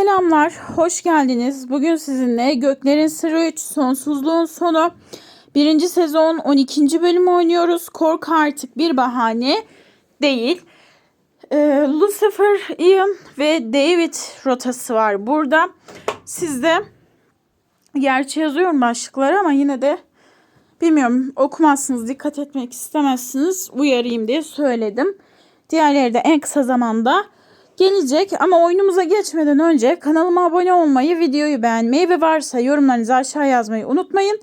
Selamlar, hoş geldiniz. Bugün sizinle Göklerin Sırrı 3 Sonsuzluğun Sonu 1. sezon 12. bölümü oynuyoruz. Korku artık bir bahane değil. Ee, Lucifer, Ian ve David rotası var burada. Sizde gerçi yazıyorum başlıkları ama yine de bilmiyorum okumazsınız, dikkat etmek istemezsiniz. Uyarayım diye söyledim. Diğerleri de en kısa zamanda gelecek ama oyunumuza geçmeden önce kanalıma abone olmayı, videoyu beğenmeyi ve varsa yorumlarınızı aşağı yazmayı unutmayın.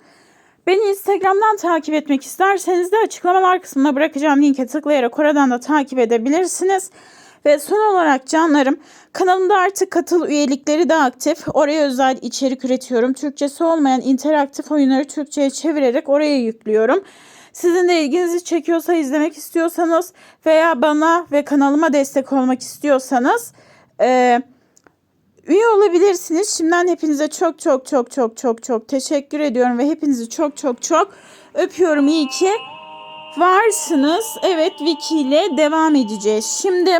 Beni Instagram'dan takip etmek isterseniz de açıklamalar kısmına bırakacağım linke tıklayarak oradan da takip edebilirsiniz. Ve son olarak canlarım kanalımda artık katıl üyelikleri de aktif. Oraya özel içerik üretiyorum. Türkçesi olmayan interaktif oyunları Türkçe'ye çevirerek oraya yüklüyorum. Sizin de ilginizi çekiyorsa izlemek istiyorsanız veya bana ve kanalıma destek olmak istiyorsanız e, üye olabilirsiniz. Şimdiden hepinize çok çok çok çok çok çok teşekkür ediyorum ve hepinizi çok çok çok öpüyorum. İyi ki varsınız. Evet Wiki ile devam edeceğiz. Şimdi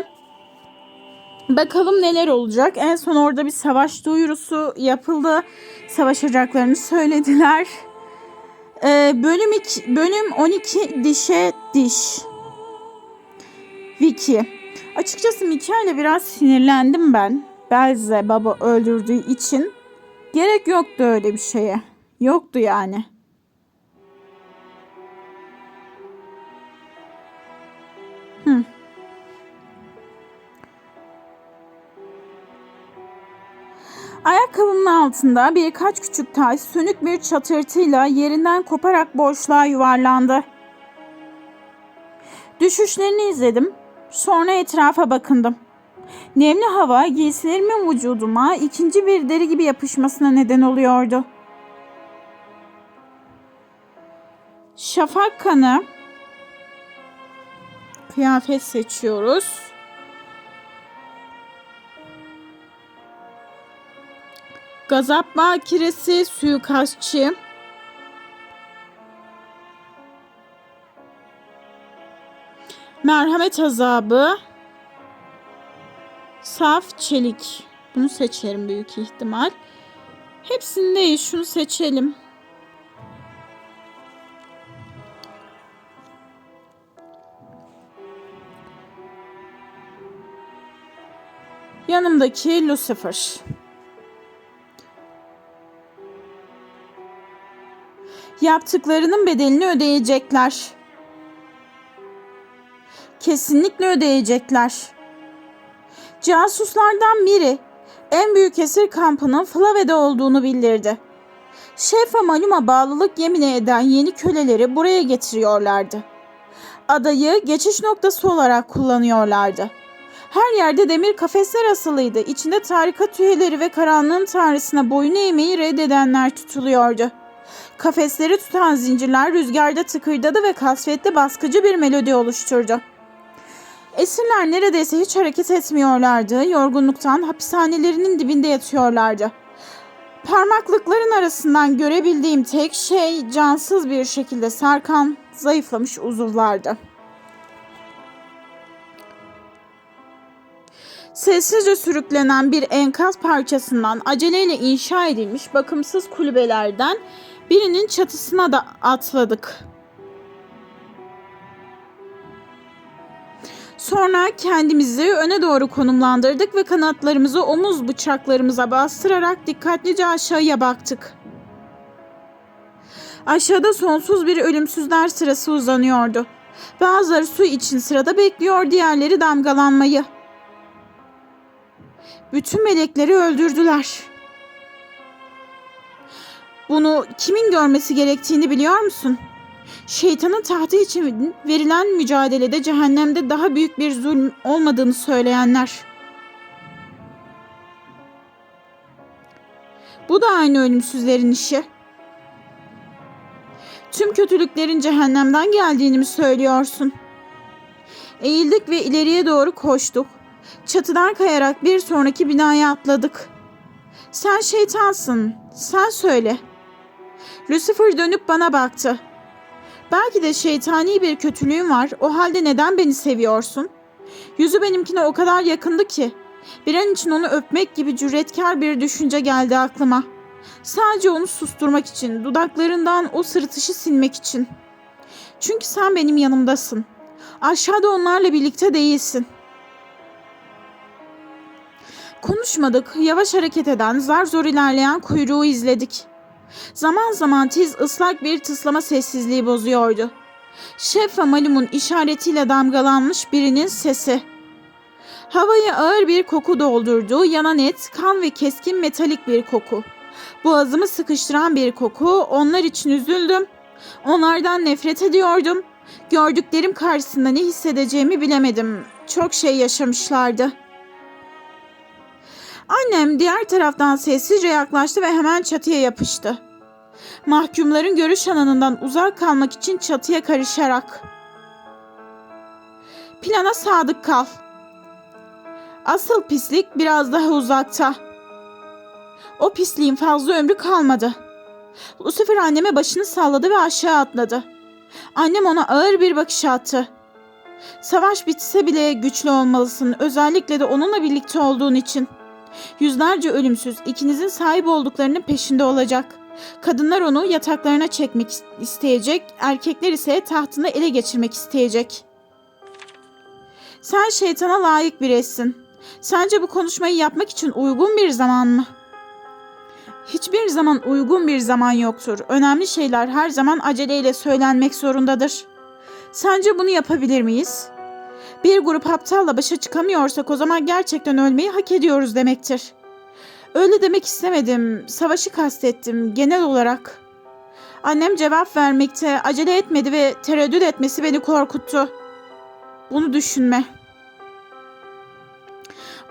bakalım neler olacak. En son orada bir savaş duyurusu yapıldı. Savaşacaklarını söylediler. Ee, bölüm 2, bölüm 12 dişe diş. Wiki. Açıkçası Mikael'e biraz sinirlendim ben. Belze baba öldürdüğü için. Gerek yoktu öyle bir şeye. Yoktu yani. Ayakkabımın altında birkaç küçük taş sönük bir çatırtıyla yerinden koparak boşluğa yuvarlandı. Düşüşlerini izledim. Sonra etrafa bakındım. Nemli hava giysilerimin vücuduma ikinci bir deri gibi yapışmasına neden oluyordu. Şafak kanı kıyafet seçiyoruz. Gazap bakiresi suikastçı. Merhamet azabı. Saf çelik. Bunu seçerim büyük ihtimal. Hepsini değil şunu seçelim. Yanımdaki Lucifer. Yaptıklarının bedelini ödeyecekler. Kesinlikle ödeyecekler. Casuslardan biri en büyük esir kampının Flave'de olduğunu bildirdi. Şef ve Malum'a bağlılık yemini eden yeni köleleri buraya getiriyorlardı. Adayı geçiş noktası olarak kullanıyorlardı. Her yerde demir kafesler asılıydı. İçinde tarikat üyeleri ve karanlığın tanrısına boyun eğmeyi reddedenler tutuluyordu. Kafesleri tutan zincirler rüzgarda tıkırdadı ve kasvetli baskıcı bir melodi oluşturdu. Esirler neredeyse hiç hareket etmiyorlardı. Yorgunluktan hapishanelerinin dibinde yatıyorlardı. Parmaklıkların arasından görebildiğim tek şey cansız bir şekilde sarkan, zayıflamış uzuvlardı. Sessizce sürüklenen bir enkaz parçasından aceleyle inşa edilmiş bakımsız kulübelerden birinin çatısına da atladık. Sonra kendimizi öne doğru konumlandırdık ve kanatlarımızı omuz bıçaklarımıza bastırarak dikkatlice aşağıya baktık. Aşağıda sonsuz bir ölümsüzler sırası uzanıyordu. Bazıları su için sırada bekliyor, diğerleri damgalanmayı. Bütün melekleri öldürdüler. Bunu kimin görmesi gerektiğini biliyor musun? Şeytanın tahtı için verilen mücadelede cehennemde daha büyük bir zulüm olmadığını söyleyenler. Bu da aynı ölümsüzlerin işi. Tüm kötülüklerin cehennemden geldiğini mi söylüyorsun? Eğildik ve ileriye doğru koştuk. Çatıdan kayarak bir sonraki binaya atladık. Sen şeytansın. Sen söyle. Lucifer dönüp bana baktı. Belki de şeytani bir kötülüğün var. O halde neden beni seviyorsun? Yüzü benimkine o kadar yakındı ki. Bir an için onu öpmek gibi cüretkar bir düşünce geldi aklıma. Sadece onu susturmak için, dudaklarından o sırıtışı silmek için. Çünkü sen benim yanımdasın. Aşağıda onlarla birlikte değilsin. Konuşmadık, yavaş hareket eden, zar zor ilerleyen kuyruğu izledik. Zaman zaman tiz ıslak bir tıslama sessizliği bozuyordu. Şef ve Malum'un işaretiyle damgalanmış birinin sesi. Havayı ağır bir koku doldurdu, yanan et, kan ve keskin metalik bir koku. Boğazımı sıkıştıran bir koku, onlar için üzüldüm. Onlardan nefret ediyordum. Gördüklerim karşısında ne hissedeceğimi bilemedim. Çok şey yaşamışlardı. Annem diğer taraftan sessizce yaklaştı ve hemen çatıya yapıştı. Mahkumların görüş alanından uzak kalmak için çatıya karışarak. Plana sadık kal. Asıl pislik biraz daha uzakta. O pisliğin fazla ömrü kalmadı. Lucifer anneme başını salladı ve aşağı atladı. Annem ona ağır bir bakış attı. Savaş bitse bile güçlü olmalısın, özellikle de onunla birlikte olduğun için. Yüzlerce ölümsüz ikinizin sahip olduklarının peşinde olacak. Kadınlar onu yataklarına çekmek isteyecek, erkekler ise tahtını ele geçirmek isteyecek. Sen şeytana layık bir eşsin. Sence bu konuşmayı yapmak için uygun bir zaman mı? Hiçbir zaman uygun bir zaman yoktur. Önemli şeyler her zaman aceleyle söylenmek zorundadır. Sence bunu yapabilir miyiz? Bir grup aptalla başa çıkamıyorsak o zaman gerçekten ölmeyi hak ediyoruz demektir. Öyle demek istemedim. Savaşı kastettim genel olarak. Annem cevap vermekte acele etmedi ve tereddüt etmesi beni korkuttu. Bunu düşünme.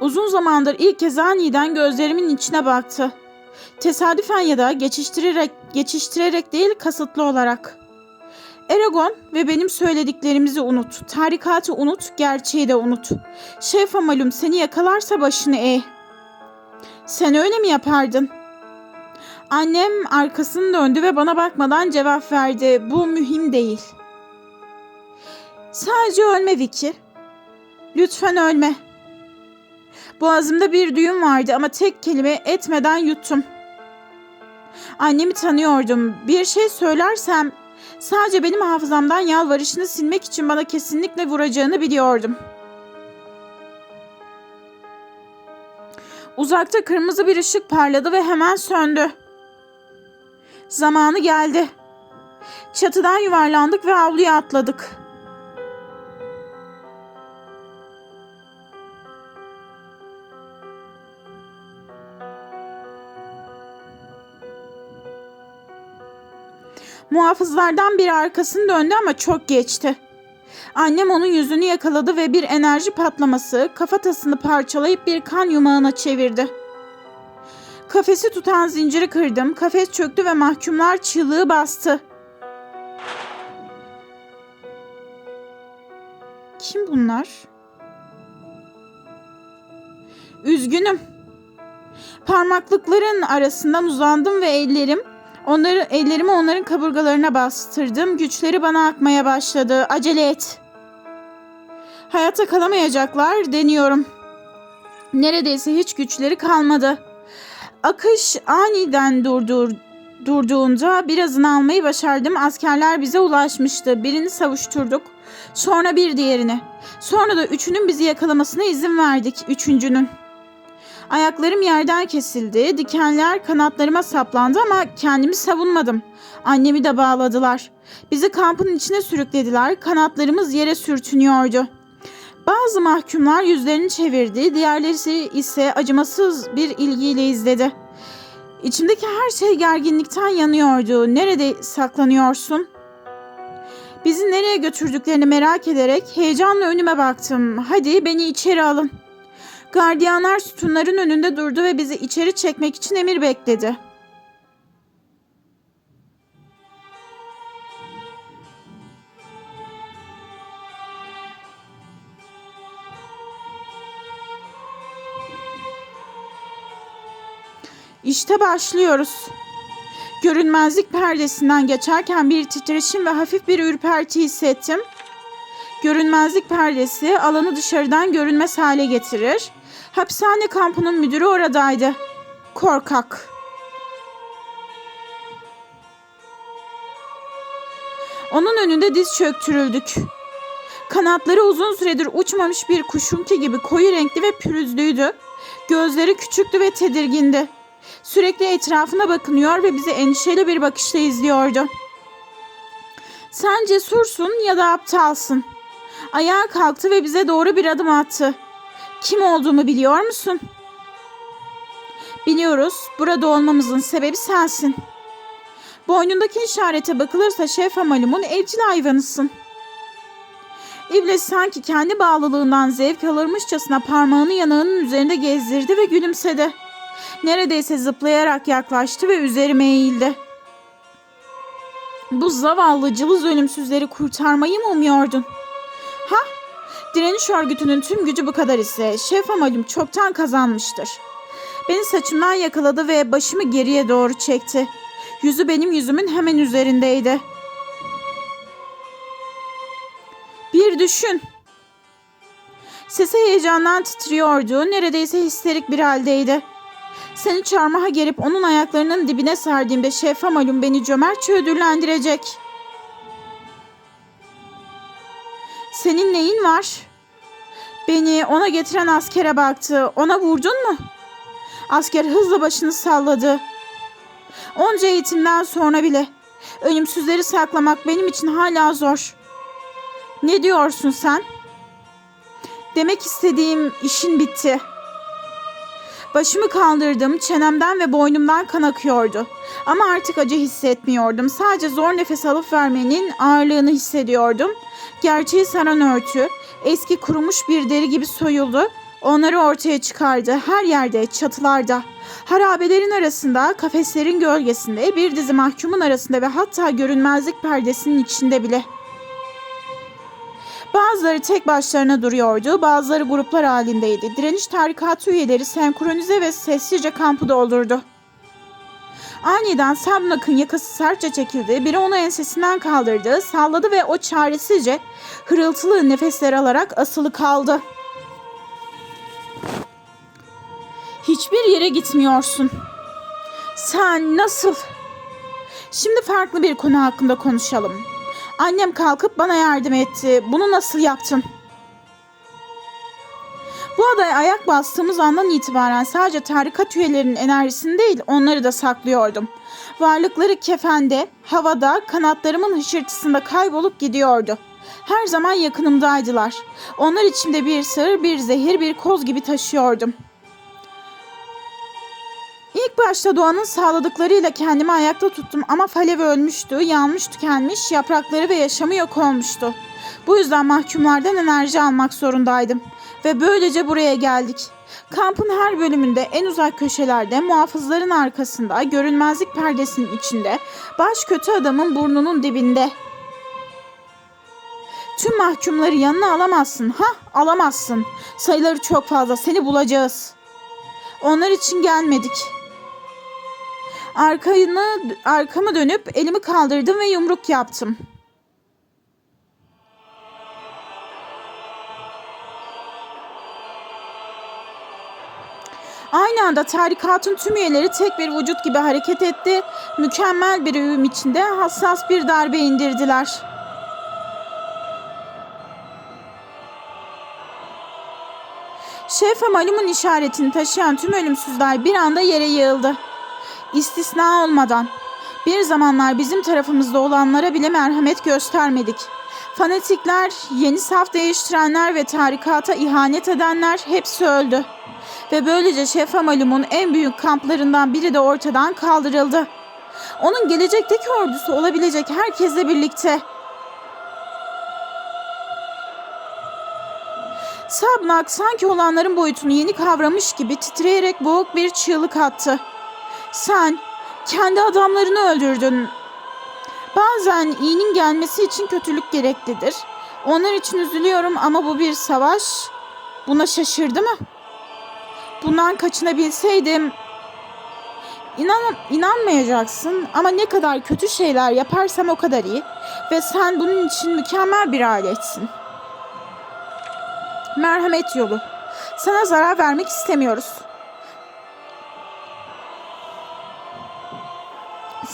Uzun zamandır ilk kez aniden gözlerimin içine baktı. Tesadüfen ya da geçiştirerek geçiştirerek değil kasıtlı olarak. Eragon ve benim söylediklerimizi unut. Tarikatı unut, gerçeği de unut. Şef malum seni yakalarsa başını eğ. Sen öyle mi yapardın? Annem arkasını döndü ve bana bakmadan cevap verdi. Bu mühim değil. Sadece ölme Vicky. Lütfen ölme. Boğazımda bir düğüm vardı ama tek kelime etmeden yuttum. Annemi tanıyordum. Bir şey söylersem sadece benim hafızamdan yalvarışını silmek için bana kesinlikle vuracağını biliyordum. Uzakta kırmızı bir ışık parladı ve hemen söndü. Zamanı geldi. Çatıdan yuvarlandık ve avluya atladık. Muhafızlardan biri arkasını döndü ama çok geçti. Annem onun yüzünü yakaladı ve bir enerji patlaması kafatasını parçalayıp bir kan yumağına çevirdi. Kafesi tutan zinciri kırdım. Kafes çöktü ve mahkumlar çığlığı bastı. Kim bunlar? Üzgünüm. Parmaklıkların arasından uzandım ve ellerim Onları ellerimi onların kaburgalarına bastırdım. Güçleri bana akmaya başladı. Acele et. Hayatta kalamayacaklar deniyorum. Neredeyse hiç güçleri kalmadı. Akış aniden durdur, durduğunda birazını almayı başardım. Askerler bize ulaşmıştı. Birini savuşturduk. Sonra bir diğerini. Sonra da üçünün bizi yakalamasına izin verdik. Üçüncünün. Ayaklarım yerden kesildi, dikenler kanatlarıma saplandı ama kendimi savunmadım. Annemi de bağladılar. Bizi kampın içine sürüklediler, kanatlarımız yere sürtünüyordu. Bazı mahkumlar yüzlerini çevirdi, diğerleri ise acımasız bir ilgiyle izledi. İçimdeki her şey gerginlikten yanıyordu. Nerede saklanıyorsun? Bizi nereye götürdüklerini merak ederek heyecanla önüme baktım. Hadi beni içeri alın. Gardiyanlar sütunların önünde durdu ve bizi içeri çekmek için emir bekledi. İşte başlıyoruz. Görünmezlik perdesinden geçerken bir titreşim ve hafif bir ürperti hissettim. Görünmezlik perdesi alanı dışarıdan görünmez hale getirir. Hapishane kampının müdürü oradaydı. Korkak. Onun önünde diz çöktürüldük. Kanatları uzun süredir uçmamış bir kuşunki gibi koyu renkli ve pürüzlüydü. Gözleri küçüktü ve tedirgindi. Sürekli etrafına bakınıyor ve bizi endişeli bir bakışla izliyordu. Sen cesursun ya da aptalsın. Ayağa kalktı ve bize doğru bir adım attı. Kim olduğumu biliyor musun? Biliyoruz. Burada olmamızın sebebi sensin. Boynundaki işarete bakılırsa Şef Amalum'un evcil hayvanısın. İblis sanki kendi bağlılığından zevk alırmışçasına parmağını yanağının üzerinde gezdirdi ve gülümsedi. Neredeyse zıplayarak yaklaştı ve üzerime eğildi. Bu zavallı cılız ölümsüzleri kurtarmayı mı umuyordun? Direniş örgütünün tüm gücü bu kadar ise Şef Amalum çoktan kazanmıştır. Beni saçımdan yakaladı ve başımı geriye doğru çekti. Yüzü benim yüzümün hemen üzerindeydi. Bir düşün. Sesi heyecandan titriyordu. Neredeyse histerik bir haldeydi. Seni çarmıha gerip onun ayaklarının dibine serdiğimde Şef Amalum beni cömertçe ödüllendirecek. Senin neyin var? Beni ona getiren askere baktı. Ona vurdun mu? Asker hızla başını salladı. Onca eğitimden sonra bile ölümsüzleri saklamak benim için hala zor. Ne diyorsun sen? Demek istediğim işin bitti. Başımı kaldırdım, çenemden ve boynumdan kan akıyordu. Ama artık acı hissetmiyordum. Sadece zor nefes alıp vermenin ağırlığını hissediyordum. Gerçeği saran örtü, eski kurumuş bir deri gibi soyuldu. Onları ortaya çıkardı. Her yerde, çatılarda, harabelerin arasında, kafeslerin gölgesinde, bir dizi mahkumun arasında ve hatta görünmezlik perdesinin içinde bile. Bazıları tek başlarına duruyordu, bazıları gruplar halindeydi. Direniş tarikatı üyeleri senkronize ve sessizce kampı doldurdu. Aniden Sabnak'ın yakası sertçe çekildi, biri onu ensesinden kaldırdı, salladı ve o çaresizce hırıltılı nefesler alarak asılı kaldı. Hiçbir yere gitmiyorsun. Sen nasıl? Şimdi farklı bir konu hakkında konuşalım. Annem kalkıp bana yardım etti. Bunu nasıl yaptın? Bu adaya ayak bastığımız andan itibaren sadece tarikat üyelerinin enerjisini değil onları da saklıyordum. Varlıkları kefende, havada, kanatlarımın hışırtısında kaybolup gidiyordu. Her zaman yakınımdaydılar. Onlar içimde bir sır, bir zehir, bir koz gibi taşıyordum. İlk başta doğanın sağladıklarıyla kendimi ayakta tuttum ama Falev ölmüştü, yanmış tükenmiş, yaprakları ve yaşamı yok olmuştu. Bu yüzden mahkumlardan enerji almak zorundaydım. Ve böylece buraya geldik. Kampın her bölümünde en uzak köşelerde, muhafızların arkasında, görünmezlik perdesinin içinde, baş kötü adamın burnunun dibinde. Tüm mahkumları yanına alamazsın. Ha, alamazsın. Sayıları çok fazla. Seni bulacağız. Onlar için gelmedik. Arkamı, arkamı dönüp elimi kaldırdım ve yumruk yaptım. Aynı anda tarikatın tüm üyeleri tek bir vücut gibi hareket etti. Mükemmel bir uyum içinde hassas bir darbe indirdiler. Şef Malum'un işaretini taşıyan tüm ölümsüzler bir anda yere yığıldı. İstisna olmadan. Bir zamanlar bizim tarafımızda olanlara bile merhamet göstermedik. Fanatikler, yeni saf değiştirenler ve tarikata ihanet edenler hepsi öldü. Ve böylece Şef Malum'un en büyük kamplarından biri de ortadan kaldırıldı. Onun gelecekteki ordusu olabilecek herkesle birlikte Sabnak sanki olanların boyutunu yeni kavramış gibi titreyerek boğuk bir çığlık attı. Sen kendi adamlarını öldürdün. Bazen iyinin gelmesi için kötülük gereklidir. Onlar için üzülüyorum ama bu bir savaş. Buna şaşırdı mı? Bundan kaçınabilseydim İnan, inanmayacaksın ama ne kadar kötü şeyler yaparsam o kadar iyi ve sen bunun için mükemmel bir aletsin. Merhamet yolu. Sana zarar vermek istemiyoruz.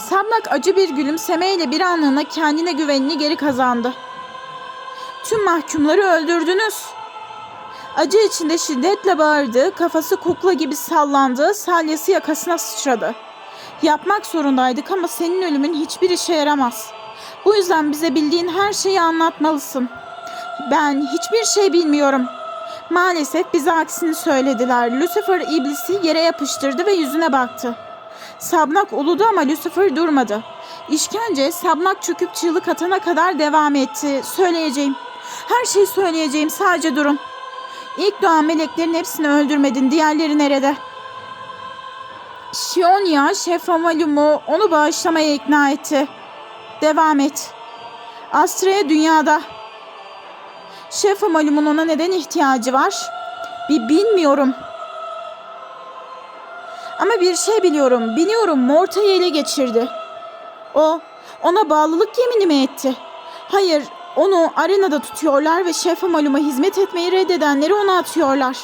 Sabnak acı bir gülümsemeyle bir anlığına kendine güvenini geri kazandı. Tüm mahkumları öldürdünüz. Acı içinde şiddetle bağırdı, kafası kukla gibi sallandı, salyası yakasına sıçradı. Yapmak zorundaydık ama senin ölümün hiçbir işe yaramaz. Bu yüzden bize bildiğin her şeyi anlatmalısın. Ben hiçbir şey bilmiyorum. Maalesef bize aksini söylediler. Lucifer iblisi yere yapıştırdı ve yüzüne baktı. Sabnak uludu ama Lucifer durmadı. İşkence Sabnak çöküp çığlık atana kadar devam etti. Söyleyeceğim. Her şeyi söyleyeceğim. Sadece durun. İlk doğan meleklerin hepsini öldürmedin. Diğerleri nerede? Şionya, Şef Amalum'u onu bağışlamaya ikna etti. Devam et. Astrea dünyada. Şef Amalum'un ona neden ihtiyacı var? Bir bilmiyorum. Ama bir şey biliyorum. Biliyorum Morta'yı ele geçirdi. O ona bağlılık yemini mi etti? Hayır, onu arenada tutuyorlar ve Şef Amalum'a hizmet etmeyi reddedenleri ona atıyorlar.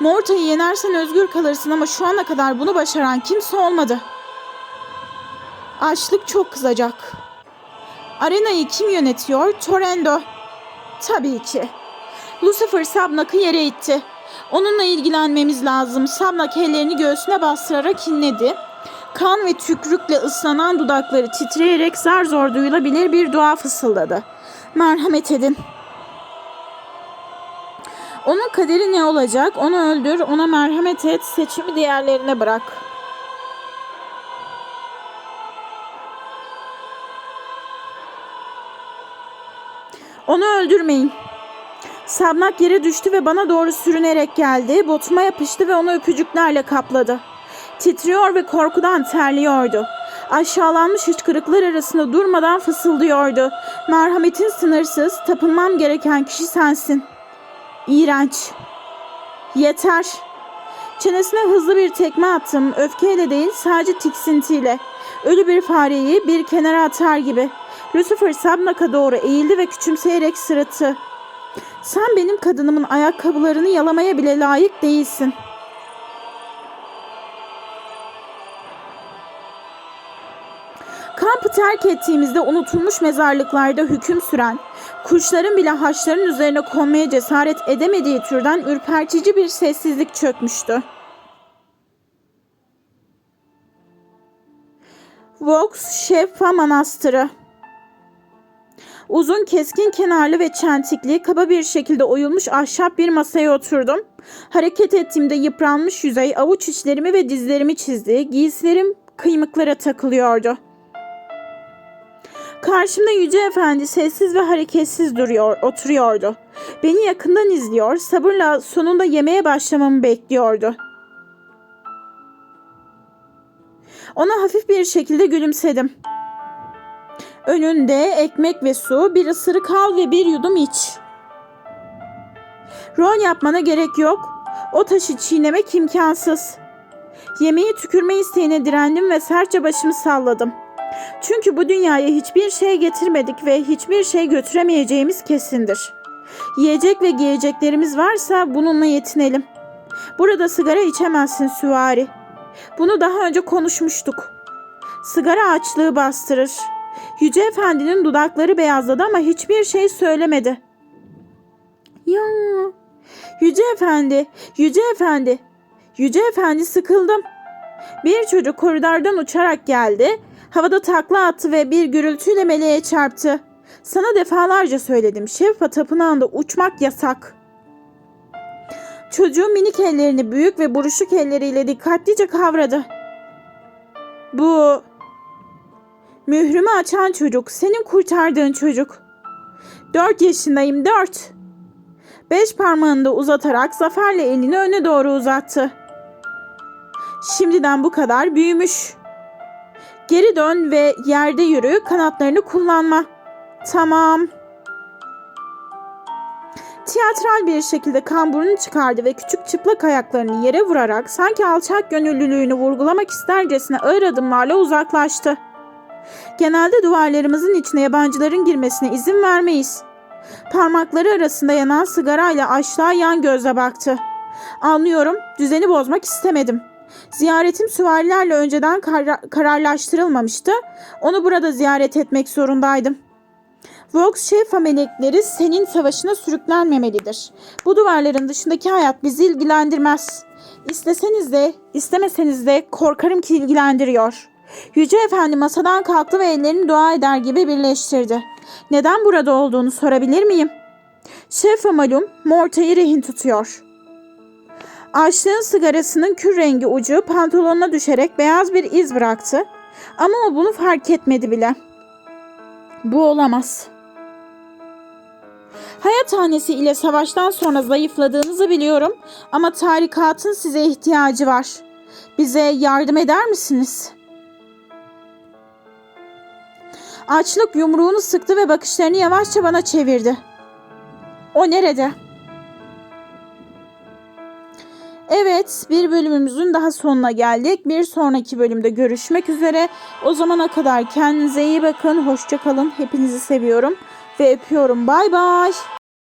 Morta'yı yenersen özgür kalırsın ama şu ana kadar bunu başaran kimse olmadı. Açlık çok kızacak. Arenayı kim yönetiyor? Torendo. Tabii ki. Lucifer Sabnak'ı yere itti. Onunla ilgilenmemiz lazım. Sabnak ellerini göğsüne bastırarak inledi. Kan ve tükrükle ıslanan dudakları titreyerek zar zor duyulabilir bir dua fısıldadı. Merhamet edin. Onun kaderi ne olacak? Onu öldür, ona merhamet et, seçimi diğerlerine bırak. Onu öldürmeyin. Sabnak yere düştü ve bana doğru sürünerek geldi. Botuma yapıştı ve onu öpücüklerle kapladı. Titriyor ve korkudan terliyordu. Aşağılanmış hıçkırıklar arasında durmadan fısıldıyordu. Merhametin sınırsız, tapınmam gereken kişi sensin. İğrenç. Yeter. Çenesine hızlı bir tekme attım. Öfkeyle değil sadece tiksintiyle. Ölü bir fareyi bir kenara atar gibi. Lucifer Sabnak'a doğru eğildi ve küçümseyerek sırıttı. Sen benim kadınımın ayakkabılarını yalamaya bile layık değilsin. Kampı terk ettiğimizde unutulmuş mezarlıklarda hüküm süren, kuşların bile haçların üzerine konmaya cesaret edemediği türden ürpertici bir sessizlik çökmüştü. Vox Şefa Manastırı Uzun keskin kenarlı ve çentikli, kaba bir şekilde oyulmuş ahşap bir masaya oturdum. Hareket ettiğimde yıpranmış yüzey avuç içlerimi ve dizlerimi çizdi. Giysilerim kıymıklara takılıyordu. Karşımda Yüce Efendi sessiz ve hareketsiz duruyor, oturuyordu. Beni yakından izliyor, sabırla sonunda yemeğe başlamamı bekliyordu. Ona hafif bir şekilde gülümsedim. Önünde ekmek ve su, bir ısırık al ve bir yudum iç. Rol yapmana gerek yok. O taşı çiğnemek imkansız. Yemeği tükürme isteğine direndim ve sertçe başımı salladım. Çünkü bu dünyaya hiçbir şey getirmedik ve hiçbir şey götüremeyeceğimiz kesindir. Yiyecek ve giyeceklerimiz varsa bununla yetinelim. Burada sigara içemezsin süvari. Bunu daha önce konuşmuştuk. Sigara açlığı bastırır. Yüce Efendi'nin dudakları beyazladı ama hiçbir şey söylemedi. Ya, Yüce Efendi, Yüce Efendi, Yüce Efendi sıkıldım. Bir çocuk koridordan uçarak geldi. Havada takla attı ve bir gürültüyle meleğe çarptı. Sana defalarca söyledim. Şevfa tapınağında uçmak yasak. Çocuğun minik ellerini büyük ve buruşuk elleriyle dikkatlice kavradı. Bu mührümü açan çocuk, senin kurtardığın çocuk. Dört yaşındayım, dört. Beş parmağını da uzatarak zaferle elini öne doğru uzattı. Şimdiden bu kadar büyümüş. Geri dön ve yerde yürü, kanatlarını kullanma. Tamam. Tiyatral bir şekilde kamburunu çıkardı ve küçük çıplak ayaklarını yere vurarak sanki alçak gönüllülüğünü vurgulamak istercesine ağır adımlarla uzaklaştı. Genelde duvarlarımızın içine yabancıların girmesine izin vermeyiz. Parmakları arasında yanan sigarayla aşağı yan gözle baktı. Anlıyorum, düzeni bozmak istemedim. Ziyaretim süvarilerle önceden kara- kararlaştırılmamıştı. Onu burada ziyaret etmek zorundaydım. Vox Şefa melekleri senin savaşına sürüklenmemelidir. Bu duvarların dışındaki hayat bizi ilgilendirmez. İsteseniz de, istemeseniz de korkarım ki ilgilendiriyor. Yüce Efendi masadan kalktı ve ellerini dua eder gibi birleştirdi. Neden burada olduğunu sorabilir miyim? Şefa malum Morta'yı rehin tutuyor. Açlığın sigarasının kür rengi ucu pantolonuna düşerek beyaz bir iz bıraktı. Ama o bunu fark etmedi bile. Bu olamaz. Hayat tanesi ile savaştan sonra zayıfladığınızı biliyorum ama tarikatın size ihtiyacı var. Bize yardım eder misiniz? Açlık yumruğunu sıktı ve bakışlarını yavaşça bana çevirdi. O nerede? Evet, bir bölümümüzün daha sonuna geldik. Bir sonraki bölümde görüşmek üzere. O zamana kadar kendinize iyi bakın. Hoşça kalın. Hepinizi seviyorum ve öpüyorum. Bay bay.